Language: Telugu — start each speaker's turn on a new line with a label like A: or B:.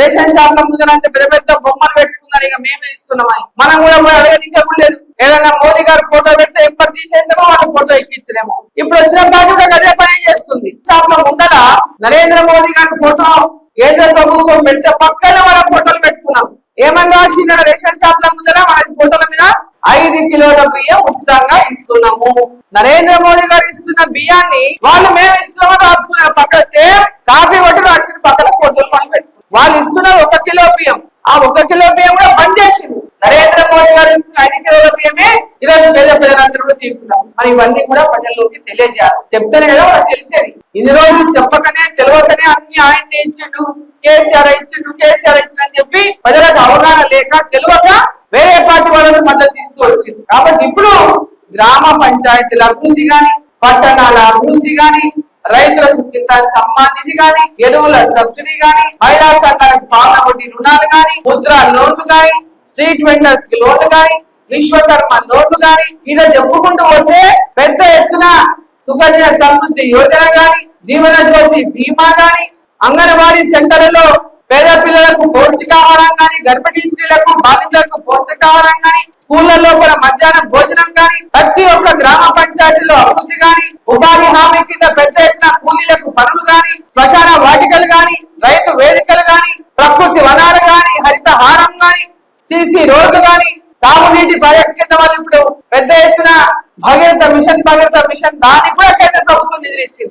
A: రేషన్ షాప్లో ముందరంటే పెద్ద పెద్ద బొమ్మలు పెట్టుకుందని ఇక మేమే ఇస్తున్నామని మనం కూడా పోయి అడగనికే లేదు. ఏదైనా మోదీ గారు ఫోటో పెడితే ఎంపర్ తీసేసామో వాళ్ళ ఫోటో ఎక్కించలేము. ఇప్పుడు వచ్చిన పార్టీ కూడా అదే పని చేస్తుంది. షాప్లో ముందర నరేంద్ర మోదీ గారి ఫోటో కేంద్ర ప్రభుత్వం పెడితే పక్కన వాళ్ళ ఫోటోలు పెట్టుకున్నాం. ఏమని రాసిన రేషన్ షాప్ ల ముందర వాళ్ళ ఫోటోల మీద? ఐదు కిలోల బియ్యం ఉచితంగా ఇస్తున్నాము. నరేంద్ర మోదీ గారు ఇస్తున్న బియ్యాన్ని వాళ్ళు మేము ఇస్తున్నామని రాసుకున్నారు. పక్కన సేమ్ కాపీ కొట్టి రాసిన పక్కన ఫోటోలు మనం పెట్టుకున్నాం వాళ్ళు ఇస్తున్న ఒక కిలో బియ్యం ఆ ఒక కిలో బియ్యం కూడా బంద్ చేసింది. నరేంద్ర మోడీ గారు ఇస్తున్న ఐదు కిలోల బియ్యమే ఈ రోజు పేద ప్రజలందరూ కూడా మరి ఇవన్నీ కూడా ప్రజల్లోకి తెలియజేయాలి చెప్తేనే కదా వాళ్ళకి తెలిసేది. ఇన్ని రోజులు చెప్పకనే తెలియకనే అన్ని ఆయన్ని ఇచ్చిండు కేసీఆర్ ఇచ్చిండు కేసీఆర్ ఇచ్చిండు అని చెప్పి ప్రజలకు అవగాహన లేక తెలియక వేరే పార్టీ వాళ్ళకు మద్దతు ఇస్తూ వచ్చింది. కాబట్టి ఇప్పుడు గ్రామ పంచాయతీల అభివృద్ధి గాని పట్టణాల అభివృద్ధి గాని రైతులకు కిసాన్ సమ్మాన్ నిధి గాని ఎరువుల సబ్సిడీ గాని మహిళా సంఘాలకు పాలన వడ్డీ రుణాలు గాని ముద్ర లోన్లు గాని స్ట్రీట్ వెండర్స్కి లోన్లు గాని విశ్వకర్మ లోన్లు గాని ఇలా చెప్పుకుంటూ పోతే పెద్ద ఎత్తున సుకన్య సమృద్ధి యోజన గాని జీవన జ్యోతి బీమా గాని అంగన్వాడీ సెంటర్లలో పేద పిల్లలకు పౌష్టికాహారం గాని గర్భిణీ స్త్రీలకు బాలింతలకు పౌష్టికాహారం గాని స్కూళ్ళలో కూడా మధ్యాహ్నం భోజనం గాని ప్రతి ఒక్క గ్రామ పంచాయతీలో అభివృద్ధి గాని ఉపాధి హామీ కింద పెద్ద ఎత్తున కూలీలకు పనులు గాని శ్మశాన వాటికలు గాని రైతు వేదికలు గాని ప్రకృతి వనాలు గాని హరిత హారం గాని సిసి రోడ్లు కానీ తాగునీటి ప్రాజెక్టు కింద వాళ్ళు ఇప్పుడు పెద్ద ఎత్తున భగీరథ మిషన్ భగీరథ మిషన్ దానికి కూడా కేంద్ర ప్రభుత్వం నిధులు ఇచ్చింది.